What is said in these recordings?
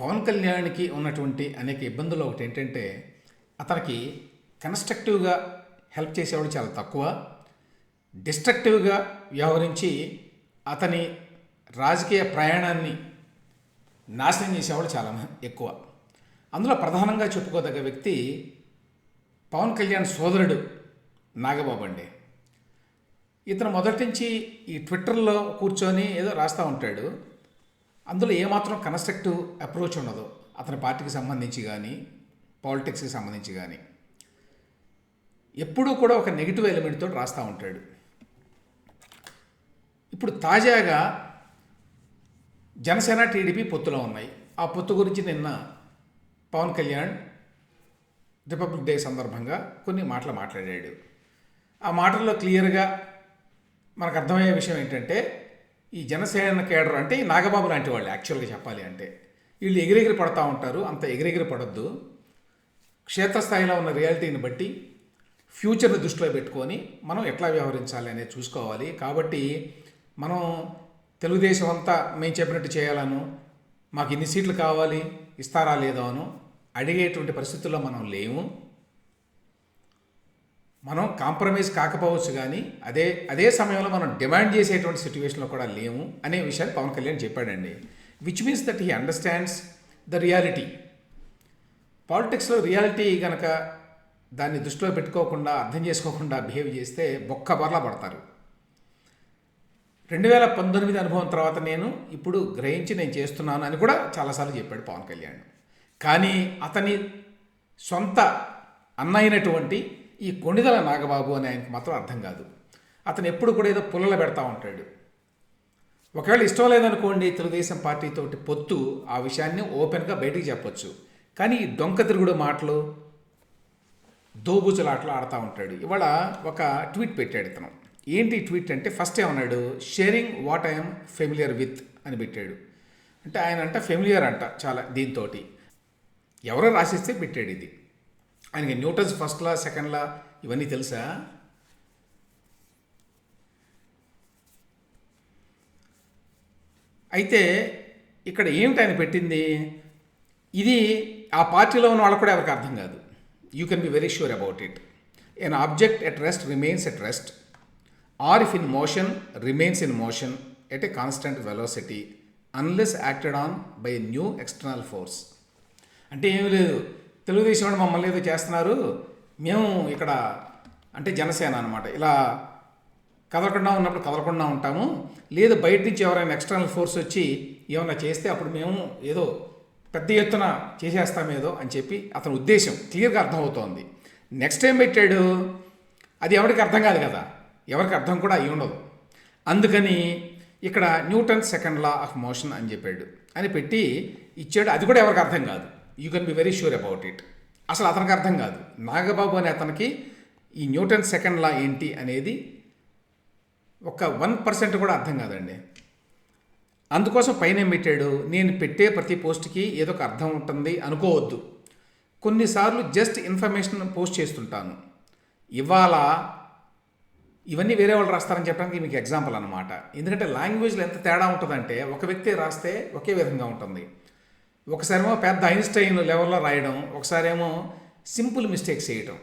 పవన్ కళ్యాణ్కి ఉన్నటువంటి అనేక ఇబ్బందులు ఒకటి ఏంటంటే అతనికి కన్స్ట్రక్టివ్గా హెల్ప్ చేసేవాడు చాలా తక్కువ. డిస్ట్రక్టివ్గా వ్యవహరించి అతని రాజకీయ ప్రయాణాన్ని నాశనం చేసేవాడు చాలా ఎక్కువ. అందులో ప్రధానంగా చెప్పుకోదగ్గ వ్యక్తి పవన్ కళ్యాణ్ సోదరుడు నాగబాబు అండి. ఇతను మొదటి నుంచి ఈ ట్విట్టర్లో కూర్చొని ఏదో రాస్తూ ఉంటాడు. అందులో ఏమాత్రం కన్స్ట్రక్టివ్ అప్రోచ్ ఉండదు. అతని పార్టీకి సంబంధించి కానీ పాలిటిక్స్కి సంబంధించి కానీ ఎప్పుడూ కూడా ఒక నెగిటివ్ ఎలిమెంట్తో రాస్తూ ఉంటాడు. ఇప్పుడు తాజాగా జనసేన టీడీపీ పొత్తులో ఉన్నాయి. ఆ పొత్తు గురించి నిన్న పవన్ కళ్యాణ్ రిపబ్లిక్ డే సందర్భంగా కొన్ని మాటలు మాట్లాడాడు. ఆ మాటల్లో క్లియర్గా మనకు అర్థమయ్యే విషయం ఏంటంటే ఈ జనసేన కేడర్ అంటే ఈ నాగబాబు లాంటి వాళ్ళు యాక్చువల్గా చెప్పాలి అంటే. వీళ్ళు ఎగిరెగిరి పడతా ఉంటారు అంత ఎగిరెగిరి పడద్దు. క్షేత్రస్థాయిలో ఉన్న రియాలిటీని బట్టి ఫ్యూచర్ని దృష్టిలో పెట్టుకొని మనం ఎట్లా వ్యవహరించాలి అనేది చూసుకోవాలి. కాబట్టి మనం తెలుగుదేశం అంతా మేము చెప్పినట్టు చేయాలను మాకు ఇన్ని సీట్లు కావాలి ఇస్తారా లేదో అను అడిగేటువంటి పరిస్థితుల్లో మనం లేము. మనం కాంప్రమైజ్ కాకపోవచ్చు కానీ అదే అదే సమయంలో మనం డిమాండ్ చేసేటువంటి సిచ్యువేషన్లో కూడా లేము అనే విషయాన్ని పవన్ కళ్యాణ్ చెప్పాడండి. Which means that he understands the reality పాలిటిక్స్లో రియాలిటీ కనుక దాన్ని దృష్టిలో పెట్టుకోకుండా అర్థం చేసుకోకుండా బిహేవ్ చేస్తే బొక్క బర్లా పడతారు. రెండు వేల పంతొమ్మిది అనుభవం తర్వాత నేను ఇప్పుడు గ్రహించి నేను చేస్తున్నాను అని కూడా చాలాసార్లు చెప్పాడు పవన్ కళ్యాణ్. కానీ అతని సొంత అన్న ఈ కొణిదల నాగబాబు అని ఆయనకు మాత్రం అర్థం కాదు. అతను ఎప్పుడు కూడా ఏదో పుల్లలు పెడతా ఉంటాడు. ఒకవేళ ఇష్టం లేదనుకోండి తెలుగుదేశం పార్టీతోటి పొత్తు ఆ విషయాన్ని ఓపెన్గా బయటికి చెప్పొచ్చు. కానీ ఈ డొంక తిరుగుడు మాటలు దోబుజులాటలు ఆడుతూ ఉంటాడు. ఇవాళ ఒక ట్వీట్ పెట్టాడు ఇతను. ఏంటి ట్వీట్ అంటే ఫస్ట్ ఏమన్నాడు? Sharing what I'm familiar with అని పెట్టాడు. అంటే ఆయన అంట ఫెమిలియర్ అంట చాలా దీంతో ఎవరో రాసిస్తే పెట్టాడు ఇది. ఆయనకి Newton's first law second law ఇవన్నీ తెలుసా? అయితే ఇక్కడ ఏమిటి ఆయన పెట్టింది? ఇది ఆ పార్టీలో ఉన్న వాళ్ళకు కూడా ఎవరికి అర్థం కాదు. You can be very sure about it an object at rest remains at rest or if in motion remains in motion at a constant velocity unless acted on by new external force అంటే ఏమీ లేదు. తెలుగుదేశం వాళ్ళు మమ్మల్ని ఏదో చేస్తున్నారు. మేము ఇక్కడ అంటే జనసేన అనమాట ఇలా కదలకుండా ఉన్నప్పుడు కదలకుండా ఉంటాము. లేదు బయట నుంచి ఎవరైనా ఎక్స్టర్నల్ ఫోర్స్ వచ్చి ఏమైనా చేస్తే అప్పుడు మేము ఏదో పెద్ద ఎత్తున చేసేస్తాం ఏదో అని చెప్పి అతని ఉద్దేశం క్లియర్గా అర్థమవుతోంది. నెక్స్ట్ టైం పెట్టాడు? అది ఎవరికి అర్థం కాదు కదా. ఎవరికి అర్థం కూడా అయి ఉండదు. అందుకని ఇక్కడ Newton second law of motion అని చెప్పాడు. అని పెట్టి ఇచ్చాడు. అది కూడా ఎవరికి అర్థం కాదు. You can be very sure about it అసలు అతనికి అర్థం కాదు. నాగబాబు అనే అతనికి ఈ న్యూటన్ సెకండ్ లా ఏంటి అనేది ఒక వన్ పర్సెంట్ కూడా అర్థం కాదండి. అందుకోసం పైన ఏం పెట్టాడు? నేను పెట్టే ప్రతి పోస్ట్కి ఏదో ఒక అర్థం ఉంటుంది అనుకోవద్దు. కొన్నిసార్లు జస్ట్ ఇన్ఫర్మేషన్ పోస్ట్ చేస్తుంటాను. ఇవాళ ఇవన్నీ వేరే వాళ్ళు రాస్తారని చెప్పడానికి మీకు ఎగ్జాంపుల్ అనమాట ఎందుకంటే లాంగ్వేజ్లో ఎంత తేడా ఉంటుందంటే ఒక వ్యక్తి రాస్తే ఒకే విధంగా ఉంటుంది. ఒకసారేమో పెద్ద ఐన్స్టైన్ లెవెల్లో రాయడం ఒకసారేమో సింపుల్ మిస్టేక్స్ చేయటం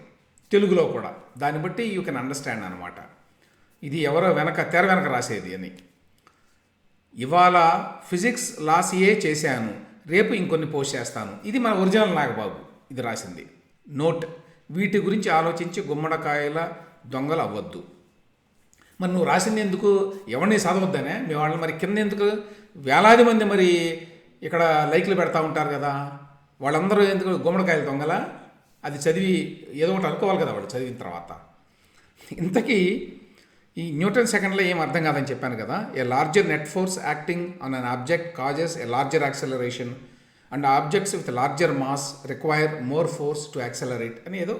తెలుగులో కూడా. దాన్ని బట్టి యూ కెన్ అండర్స్టాండ్ అనమాట ఇది ఎవరో వెనక తెర వెనక రాసేది అని. ఇవాళ ఫిజిక్స్ లాస్ ఏ చేశాను రేపు ఇంకొన్ని పోస్ట్ చేస్తాను. ఇది మన ఒరిజినల్ నాగబాబు ఇది రాసింది. నోట్. వీటి గురించి ఆలోచించి గుమ్మడికాయల దొంగలు అవ్వద్దు. మరి నువ్వు రాసింది ఎందుకు? ఎవరిని చదవద్దనే మీ వాళ్ళు మరి కింద ఎందుకు? వేలాది మంది మరి ఇక్కడ లైక్లు పెడతా ఉంటారు కదా వాళ్ళందరూ ఎందుకు గుమ్మడికాయలు దొంగల? అది చదివి ఏదో ఒకటి అనుకోవాలి కదా వాళ్ళు చదివిన తర్వాత. ఇంతకీ ఈ న్యూటన్ సెకండ్లో ఏం అర్థం కాదని చెప్పాను కదా a larger net force acting on an object causes a larger acceleration and objects with larger mass require more force to accelerate అని ఏదో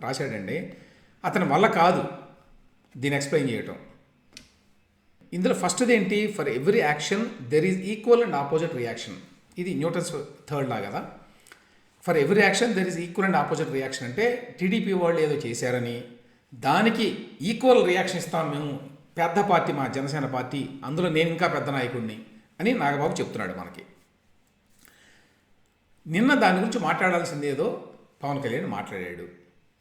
రాశాడండి. అతని వల్ల కాదు దీన్ని ఎక్స్ప్లెయిన్ చేయటం. ఇందులో ఫస్ట్ది ఏంటి for every action there is equal and opposite reaction ఇది న్యూటన్స్ థర్డ్ లా కదా. For every action there is equal and opposite reaction అంటే టీడీపీ వాళ్ళు ఏదో చేశారని దానికి ఈక్వల్ రియాక్షన్ ఇస్తాం మేము. పెద్ద పార్టీ మా జనసేన పార్టీ అందులో నేను ఇంకా పెద్ద నాయకుడిని అని నాగబాబు చెప్తున్నాడు మనకి. నిన్న దాని గురించి మాట్లాడాల్సింది ఏదో పవన్ కళ్యాణ్ మాట్లాడాడు.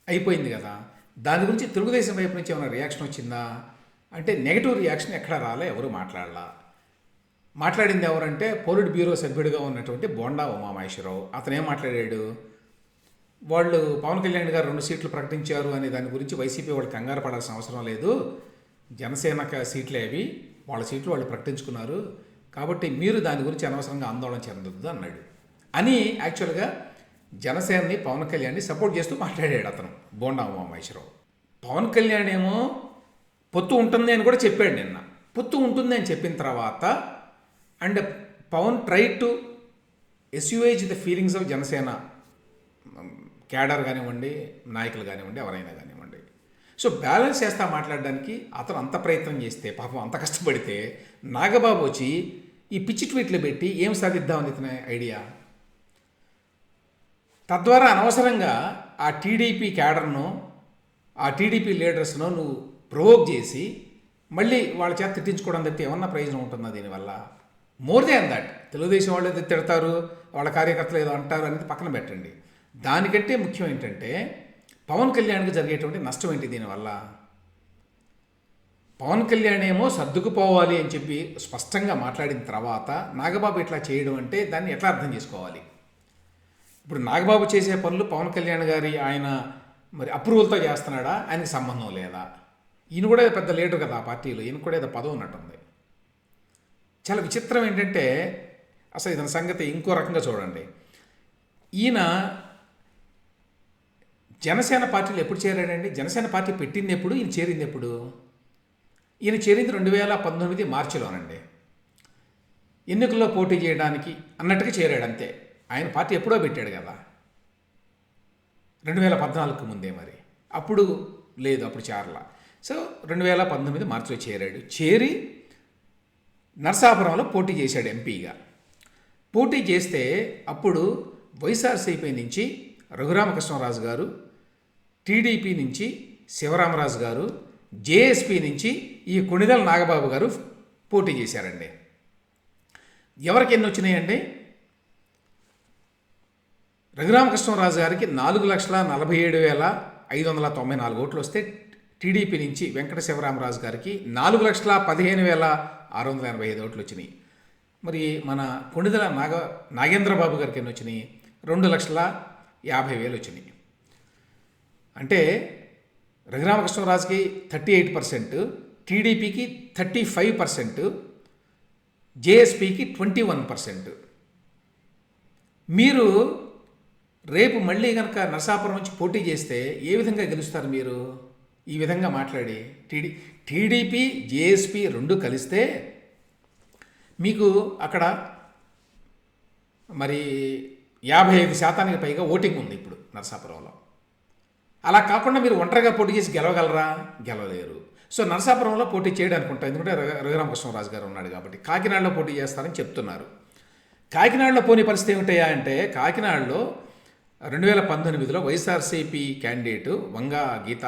అయిపోయింది కదా. దాని గురించి తెలుగుదేశం వైపు నుంచి ఏమైనా రియాక్షన్ వచ్చిందా? అంటే నెగిటివ్ రియాక్షన్ ఎక్కడ రాలే ఎవరు మాట్లాడలా. మాట్లాడింది ఎవరంటే పోలిట్ బ్యూరో సభ్యుడిగా ఉన్నటువంటి బోండా ఉమామహేశ్వరరావు. అతను ఏం మాట్లాడాడు? వాళ్ళు పవన్ కళ్యాణ్ గారు రెండు సీట్లు ప్రకటించారు అనే దాని గురించి వైసీపీ వాళ్ళు కంగారు పడాల్సిన అవసరం లేదు. జనసేన సీట్లు సీట్లే అవి. వాళ్ళ సీట్లు వాళ్ళు ప్రకటించుకున్నారు. కాబట్టి మీరు దాని గురించి అనవసరంగా ఆందోళన చెందొద్దు అన్నాడు. అని యాక్చువల్గా జనసేనని పవన్ కళ్యాణ్ని సపోర్ట్ చేస్తూ మాట్లాడాడు అతను బోండా ఉమామహేశ్వరరావు. పవన్ కళ్యాణ్ ఏమో పొత్తు ఉంటుంది అని కూడా చెప్పాడు నిన్న. పొత్తు ఉంటుంది అని చెప్పిన తర్వాత and Pawan try to assuage the feelings of Janasena cadre కానివ్వండి నాయకులు కానివ్వండి ఎవరైనా కానివ్వండి. సో బ్యాలెన్స్ చేస్తా మాట్లాడడానికి అతను అంత ప్రయత్నం చేస్తే పాపం అంత కష్టపడితే నాగబాబు వచ్చి ఈ పిచ్చి ట్వీట్లు పెట్టి ఏం సాధిద్దామని ఇతని ఐడియా? తద్వారా అనవసరంగా ఆ టీడీపీ క్యాడర్ను ఆ టీడీపీ లీడర్స్ను నువ్వు ప్రొవోక్ చేసి మళ్ళీ వాళ్ళ చేత తిట్టించుకోవడం తప్పితే ఏమన్నా ప్రయోజనం ఉంటుందా దీనివల్ల? మోర్ దాన్ దట్ తెలుగుదేశం వాళ్ళు ఏదో తిడతారు వాళ్ళ కార్యకర్తలు ఏదో అంటారు అనేది పక్కన పెట్టండి. దానికంటే ముఖ్యం ఏంటంటే పవన్ కళ్యాణ్కి జరిగేటువంటి నష్టం ఏంటి దీనివల్ల? పవన్ కళ్యాణ్ ఏమో సర్దుకుపోవాలి అని చెప్పి స్పష్టంగా మాట్లాడిన తర్వాత నాగబాబు ఇట్లా చేయడం అంటే దాన్ని ఎట్లా అర్థం చేసుకోవాలి? ఇప్పుడు నాగబాబు చేసే పనులు పవన్ కళ్యాణ్ గారి ఆయన మరి అప్రూవల్తో చేస్తున్నాడా? ఆయనకి సంబంధం లేదా? ఈయన కూడా పెద్ద లీడర్ కదా ఆ పార్టీలో ఈయన కూడా ఏదో పదవి ఉన్నట్టుంది. చాలా విచిత్రం ఏంటంటే అసలు ఇతని సంగతి ఇంకో రకంగా చూడండి. ఈయన జనసేన పార్టీలో ఎప్పుడు చేరాడండి? జనసేన పార్టీ పెట్టింది ఎప్పుడు ఈయన చేరింది ఎప్పుడు ఈయన చేరింది రెండు వేల పంతొమ్మిది మార్చిలోనండి. ఎన్నికల్లో పోటీ చేయడానికి అన్నట్టుగా చేరాడు అంతే. ఆయన పార్టీ ఎప్పుడో పెట్టాడు కదా. రెండు వేల పద్నాలుగుకు ముందే మరి. అప్పుడు లేదు అప్పుడు చేరలా. సో రెండు వేల పంతొమ్మిది మార్చిలో చేరాడు. చేరి నరసాపురంలో పోటీ చేశాడు ఎంపీగా. పోటీ చేస్తే అప్పుడు వైఎస్ఆర్సీపీ నుంచి రఘురామకృష్ణరాజు గారు టీడీపీ నుంచి శివరామరాజు గారు జేఎస్పీ నుంచి ఈ కొణిదల నాగబాబు గారు పోటీ చేశారండి. ఎవరికి ఎన్ని వచ్చినాయండి రఘురామకృష్ణరాజు గారికి నాలుగు లక్షల నలభై ఏడు వేల ఐదు వందల తొంభై నాలుగు ఓట్లు వస్తే టీడీపీ నుంచి వెంకట శివరామరాజు గారికి నాలుగు లక్షల పదిహేను వేల ఆరు వందల ఎనభై ఐదు ఓట్లు వచ్చినాయి. మరి మన కొణిదల నాగ నాగేంద్రబాబు గారికి ఎన్ని వచ్చినాయి రెండు లక్షల యాభై వేలు వచ్చినాయి. అంటే రఘురామకృష్ణరాజుకి థర్టీ ఎయిట్ పర్సెంట్ టీడీపీకి థర్టీ ఫైవ్ పర్సెంట్ జేఎస్పీకి ట్వంటీ వన్ పర్సెంట్. మీరు రేపు మళ్ళీ కనుక నరసాపురం నుంచి పోటీ చేస్తే ఏ విధంగా గెలుస్తారు మీరు? ఈ విధంగా మాట్లాడి. టీడీ టీడీపీ జేఎస్పీ రెండు కలిస్తే మీకు అక్కడ మరి యాభై ఐదు శాతానికి పైగా ఓటింగ్ ఉంది ఇప్పుడు నరసాపురంలో. అలా కాకుండా మీరు ఒంటరిగా పోటీ చేసి గెలవగలరా? గెలవలేరు. సో నరసాపురంలో పోటీ చేయడం అనుకుంటా ఎందుకంటే రఘురామకృష్ణరాజు గారు ఉన్నాడు కాబట్టి కాకినాడలో పోటీ చేస్తారని చెప్తున్నారు. కాకినాడలో పోనీ పరిస్థితి ఏమిటయా అంటే కాకినాడలో రెండు వేల పంతొమ్మిదిలో వైఎస్ఆర్సీపీ క్యాండిడేటు వంగా గీత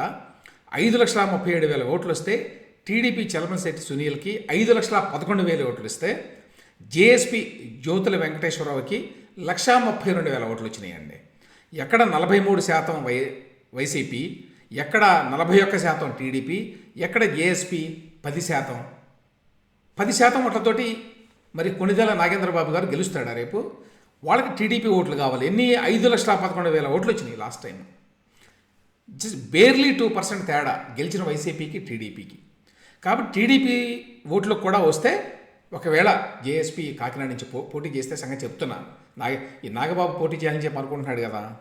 ఐదు లక్షల ముప్పై ఏడు వేల ఓట్లు వస్తే టీడీపీ చలమశెట్టి సునీల్కి ఐదు లక్షల పదకొండు వేల ఓట్లు ఇస్తే జేఎస్పీ జ్యోతుల వెంకటేశ్వరరావుకి లక్షా ముప్పై రెండు వేల ఓట్లు వచ్చినాయండి ఎక్కడ నలభై మూడు శాతం వై వైసీపీ ఎక్కడ నలభై ఒక్క శాతం టీడీపీ ఎక్కడ జేఎస్పీ పది శాతం. పది శాతం ఓట్లతోటి మరి కొణిదెల నాగేంద్రబాబు గారు గెలుస్తాడా రేపు? వాళ్ళకి టీడీపీ ఓట్లు కావాలి. ఎన్ని? ఐదు లక్షల పదకొండు వేల ఓట్లు వచ్చినాయి last time just barely two percent తేడా గెలిచిన వైసీపీకి టీడీపీకి. కాబట్టి టీడీపీ ఓట్లు కూడా వస్తే ఒకవేళ జేఎస్పీ కాకినాడ నుంచి పో పోటీ చేస్తే సంగతి చెప్తున్నాను నాగ ఈ నాగబాబు పోటీ చేయాలని చెప్పి అనుకుంటున్నాడు కదా.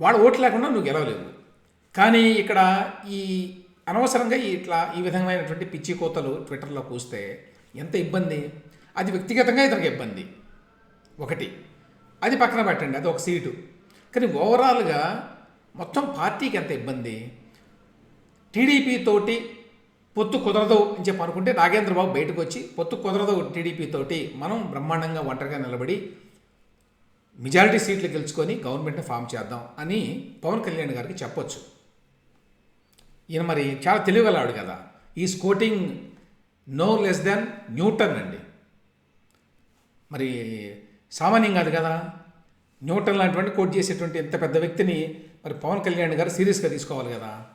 వాళ్ళ ఓట్లు లేకుండా నువ్వు గెలవలేవు. కానీ ఇక్కడ ఈ అనవసరంగా ఇట్లా ఈ విధమైనటువంటి పిచ్చి కోతలు ట్విట్టర్లో కూస్తే ఎంత ఇబ్బంది? అది వ్యక్తిగతంగా ఇతనికి ఇబ్బంది. ఒకటి. అది పక్కన పెట్టండి. అది ఒక సీటు. కానీ ఓవరాల్గా మొత్తం పార్టీకి ఎంత ఇబ్బంది? టీడీపీ తోటి పొత్తు కుదరదు అని చెప్పి అనుకుంటే నాగేంద్రబాబు బయటకు వచ్చి పొత్తు కుదరదు టీడీపీ తోటి మనం బ్రహ్మాండంగా ఒంటరిగా నిలబడి మెజారిటీ సీట్లు గెలుచుకొని గవర్నమెంట్ని ఫామ్ చేద్దాం అని పవన్ కళ్యాణ్ గారికి చెప్పొచ్చు. ఈయన మరి చాలా తెలివిగలాడు కదా. ఈ quoting no less than Newton అండి. మరి సామాన్యం కాదు కదా. న్యూటన్ లాంటివన్నీ కోట్ చేసేటువంటి ఇంత పెద్ద వ్యక్తిని మరి పవన్ కళ్యాణ్ గారు సీరియస్గా తీసుకోవాలి కదా?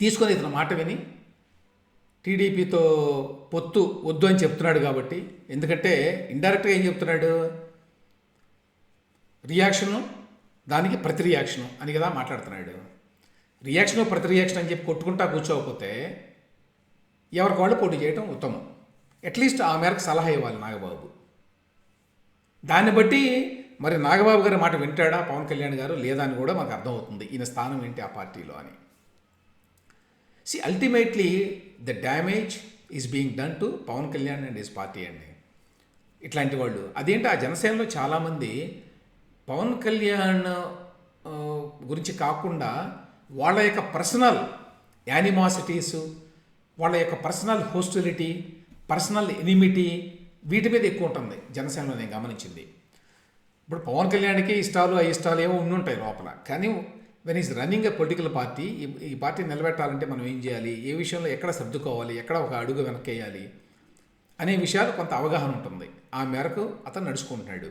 తీసుకొని ఇతను మాట విని టీడీపీతో పొత్తు వద్దు అని చెప్తున్నాడు కాబట్టి ఎందుకంటే ఇండైరెక్ట్గా ఏం చెప్తున్నాడు? రియాక్షను దానికి ప్రతి రియాక్షను అని కదా మాట్లాడుతున్నాడు. రియాక్షన్ ప్రతి రియాక్షన్ అని చెప్పి కొట్టుకుంటా కూర్చోకపోతే ఎవరికి వాళ్ళు పోటీ చేయడం ఉత్తమం. అట్లీస్ట్ ఆ మేరకు సలహా ఇవ్వాలి నాగబాబు. దాన్ని బట్టి మరి నాగబాబు గారి మాట వింటాడా పవన్ కళ్యాణ్ గారు లేదా అని కూడా మాకు అర్థమవుతుంది. ఈయన స్థానం ఏంటి ఆ పార్టీలో అని. See ultimately the damage is being done to Pawan Kalyan and his party అండి. ఇట్లాంటి వాళ్ళు. అదేంటి ఆ జనసేనలో చాలామంది పవన్ కళ్యాణ్ గురించి కాకుండా వాళ్ళ యొక్క పర్సనల్ యానిమాసిటీస్ వాళ్ళ యొక్క పర్సనల్ హోస్టిలిటీ పర్సనల్ ఎనిమిటీ వీటి మీద ఎక్కువ ఉంటుంది జనసేనలో నేను గమనించింది. ఇప్పుడు పవన్ కళ్యాణ్కి ఇష్టాలు అయిష్టాలు ఏవో ఉండి ఉంటాయి లోపల. కానీ when is running a political party ఈ- పార్టీ నిలబెట్టాలంటే మనం ఏం చేయాలి? ఏ విషయంలో ఎక్కడ సర్దుకోవాలి? ఎక్కడ ఒక అడుగు వెనక్కేయాలి? అనే విషయాలు కొంత అవగాహన ఉంటుంది. ఆ మేరకు అతను నడుచుకుంటున్నాడు.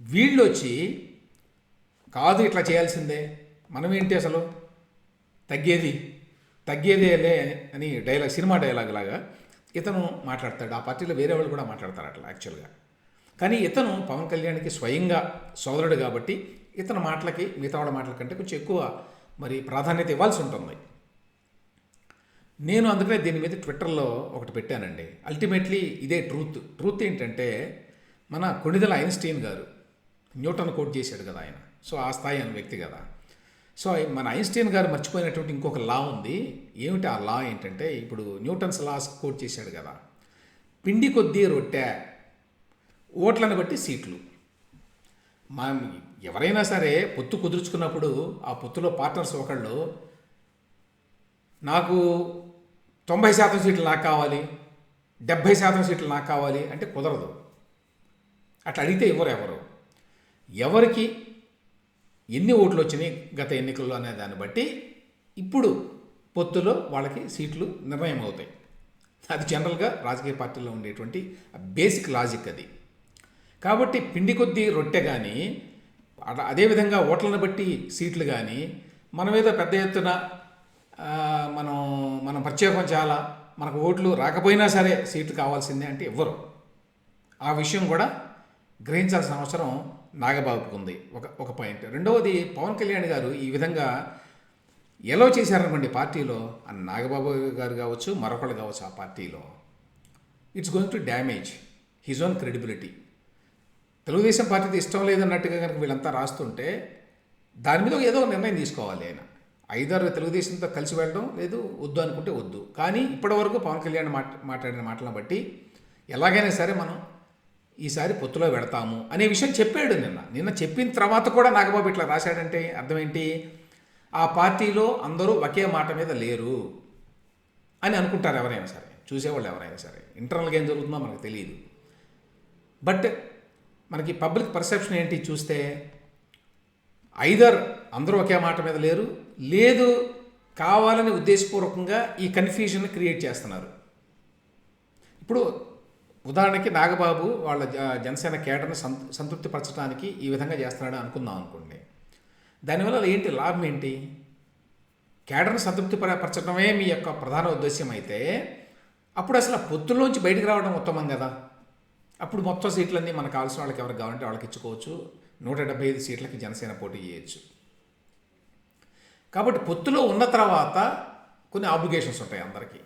వీళ్ళు వచ్చి కాదు ఇట్లా చేయాల్సిందే. మనం ఏంటి అసలు? తగ్గేది తగ్గేదేలే అని డైలాగ్ సినిమా డైలాగ్ లాగా ఇతను మాట్లాడతాడు. ఆ పార్టీలో వేరే వాళ్ళు కూడా మాట్లాడతారు అట్లా యాక్చువల్గా కానీ ఇతను పవన్ కళ్యాణ్కి స్వయంగా సోదరుడు కాబట్టి ఇతని మాటలకి మిగతా వాళ్ళ మాటల కంటే కొంచెం ఎక్కువ మరి ప్రాధాన్యత ఇవ్వాల్సి ఉంటుంది. నేను అందుకనే దీని మీద ట్విట్టర్లో ఒకటి పెట్టానండి. అల్టిమేట్లీ ఇదే ట్రూత్. ట్రూత్ ఏంటంటే మన Konidela Einstein garu Newton quote చేశాడు కదా ఆయన. సో ఆ స్థాయి అనే వ్యక్తి కదా. సో మన ఐన్స్టీన్ గారు మర్చిపోయినటువంటి ఇంకొక లా ఉంది. ఏమిటి ఆ లా ఏంటంటే ఇప్పుడు న్యూటన్స్ లాస్ కోట్ చేశాడు కదా. పిండి కొద్దీ రొట్టె ఓట్లను బట్టి సీట్లు. మనం ఎవరైనా సరే పొత్తు కుదుర్చుకున్నప్పుడు ఆ పొత్తులో పార్ట్నర్స్ ఒకళ్ళు నాకు తొంభై శాతం సీట్లు నాకు కావాలి డెబ్భై శాతం సీట్లు నాకు కావాలి అంటే కుదరదు. అట్లా అడిగితే ఇవ్వరు ఎవరు? ఎవరికి ఎన్ని ఓట్లు వచ్చినాయి గత ఎన్నికల్లో అనే దాన్ని బట్టి ఇప్పుడు పొత్తులో వాళ్ళకి సీట్లు నిర్ణయం అవుతాయి అది జనరల్గా రాజకీయ పార్టీలో ఉండేటువంటి బేసిక్ లాజిక్ అది. కాబట్టి పిండి కొద్దీ రొట్టె కానీ అదేవిధంగా ఓట్లను బట్టి సీట్లు కానీ మన మీద పెద్ద ఎత్తున మనం మనం ప్రత్యేకం చాలా మనకు ఓట్లు రాకపోయినా సరే సీట్లు కావాల్సిందే అంటే ఇవ్వరు ఆ విషయం కూడా గ్రహించాల్సిన అవసరం నాగబాబుకు ఉంది. ఒక ఒక పాయింట్. రెండవది పవన్ కళ్యాణ్ గారు ఈ విధంగా ఎలా చేశారనుకోండి పార్టీలో అన్న నాగబాబు గారు కావచ్చు మరొకళ్ళు కావచ్చు ఆ పార్టీలో. It's going to damage his own credibility Telugudesam పార్టీకి ఇష్టం లేదన్నట్టుగా కనుక వీళ్ళంతా రాస్తుంటే దాని మీద ఏదో ఒక నిర్ణయం తీసుకోవాలి ఆయన. ఐదారు తెలుగుదేశంతో కలిసి వెళ్ళడం లేదు వద్దు అనుకుంటే వద్దు. కానీ ఇప్పటివరకు పవన్ కళ్యాణ్ మాట మాట్లాడిన మాటలను బట్టి ఎలాగైనా సరే మనం ఈసారి పొత్తులో పెడతాము అనే విషయం చెప్పాడు నిన్న. నిన్న చెప్పిన తర్వాత కూడా నాగబాబు ఇట్లా రాశాడంటే అర్థం ఏంటి ఆ పార్టీలో అందరూ ఒకే మాట మీద లేరు అని అనుకుంటారు ఎవరైనా సరే. చూసేవాళ్ళు ఎవరైనా సరే. ఇంటర్నల్గా ఏం జరుగుతుందో మనకు తెలియదు బట్ మనకి పబ్లిక్ పర్సెప్షన్ ఏంటి చూస్తే ఐదర్ అందరూ ఒకే మాట మీద లేరు లేదు కావాలని ఉద్దేశపూర్వకంగా ఈ కన్ఫ్యూజన్ క్రియేట్ చేస్తున్నారు. ఇప్పుడు ఉదాహరణకి నాగబాబు వాళ్ళ జ- జనసేన కేటర్ని సంతృప్తి పరచడానికి ఈ విధంగా చేస్తున్నాడు అనుకుందాం అనుకోండి. దానివల్ల ఏంటి లాభం ఏంటి? కేడర్ని సంతృప్తి పరచడమే మీ యొక్క ప్రధాన ఉద్దేశ్యం అయితే అప్పుడు అసలు ఆ పొత్తుల్లోంచి బయటకు రావడం ఉత్తమం కదా. అప్పుడు మొత్తం సీట్లన్నీ మనకు కావాల్సిన వాళ్ళకి ఎవరికి కావాలంటే వాళ్ళకి ఇచ్చుకోవచ్చు. నూట డెబ్బై ఐదు సీట్లకి జనసేన పోటీ చేయొచ్చు. కాబట్టి పొత్తులో ఉన్న తర్వాత కొన్ని ఆబ్లిగేషన్స్ ఉంటాయి అందరికీ.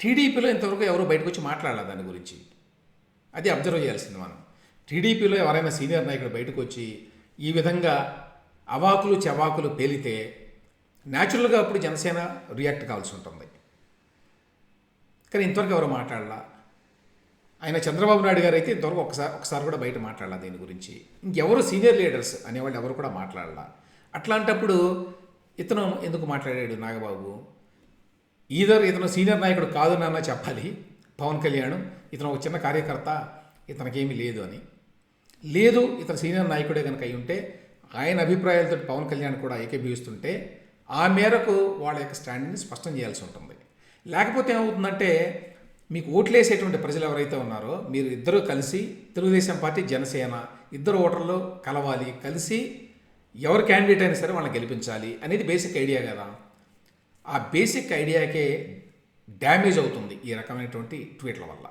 టీడీపీలో ఇంతవరకు ఎవరు బయటకు వచ్చి మాట్లాడాలి దాని గురించి? అది అబ్జర్వ్ చేయాల్సింది మనం. టీడీపీలో ఎవరైనా సీనియర్ నాయకుడు బయటకు వచ్చి ఈ విధంగా అవాకులు చవాకులు పేలితే న్యాచురల్గా అప్పుడు జనసేన రియాక్ట్ కావాల్సి ఉంటుంది. కానీ ఇంతవరకు ఎవరు మాట్లాడాల? ఆయన చంద్రబాబు నాయుడు గారు అయితే ఇంతవరకు ఒకసారి ఒకసారి కూడా బయట మాట్లాడాల దీని గురించి. ఇంకెవరు సీనియర్ లీడర్స్ అనేవాళ్ళు ఎవరు కూడా మాట్లాడాల. అట్లాంటప్పుడు ఇతను ఎందుకు మాట్లాడాడు నాగబాబు? ఈధర్ ఇతను సీనియర్ నాయకుడు కాదు నాన్న చెప్పాలి. పవన్ కళ్యాణ్ ఇతను ఒక చిన్న కార్యకర్త ఇతనికేమీ లేదు అని. లేదు ఇతను సీనియర్ నాయకుడే కనుక అయి ఉంటే ఆయన అభిప్రాయాలతో పవన్ కళ్యాణ్ కూడా ఏకీభవిస్తుంటే ఆ మేరకు వాళ్ళ యొక్క స్టాండ్ని స్పష్టం చేయాల్సి ఉంటుంది. లేకపోతే ఏమవుతుందంటే మీకు ఓట్లేసేటువంటి ప్రజలు ఎవరైతే ఉన్నారో మీరు ఇద్దరు కలిసి తెలుగుదేశం పార్టీ జనసేన ఇద్దరు ఓటర్లు కలవాలి కలిసి ఎవరు క్యాండిడేట్ అయినా సరే వాళ్ళని గెలిపించాలి అనేది బేసిక్ ఐడియా కదా. ఆ బేసిక్ ఐడియాకే డ్యామేజ్ అవుతుంది ఈ రకమైనటువంటి ట్వీట్ల వల్ల.